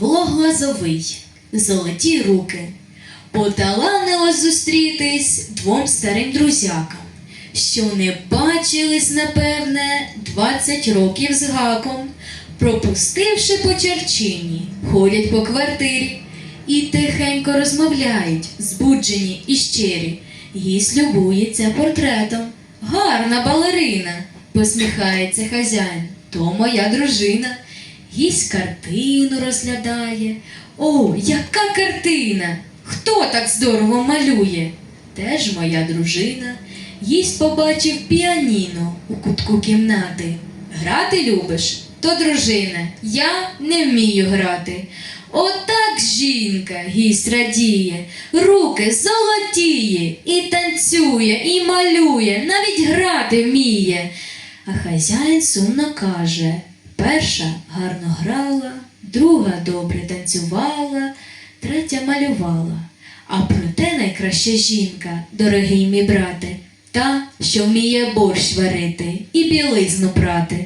Павло Глазовий, золоті руки. Поталанилось зустрітись двом старим друзякам, що не бачились, напевне, двадцять років з гаком, пропустивши по черчині, ходять по квартирі і тихенько розмовляють, збуджені і щирі. Гість любується портретом. Гарна балерина, посміхається хазяїн, то моя дружина. Гість картину розглядає. О, яка картина! Хто так здорово малює? Теж моя дружина. Гість побачив піаніно у кутку кімнати. Грати любиш? То дружина, я не вмію грати. Отак жінка гість радіє, руки золотіє, і танцює, і малює, навіть грати вміє. А хазяїн сумно каже: перша гарно грала, друга добре танцювала, третя малювала. А проте найкраща жінка, дорогий мій брате, та, що вміє борщ варити і білизну прати.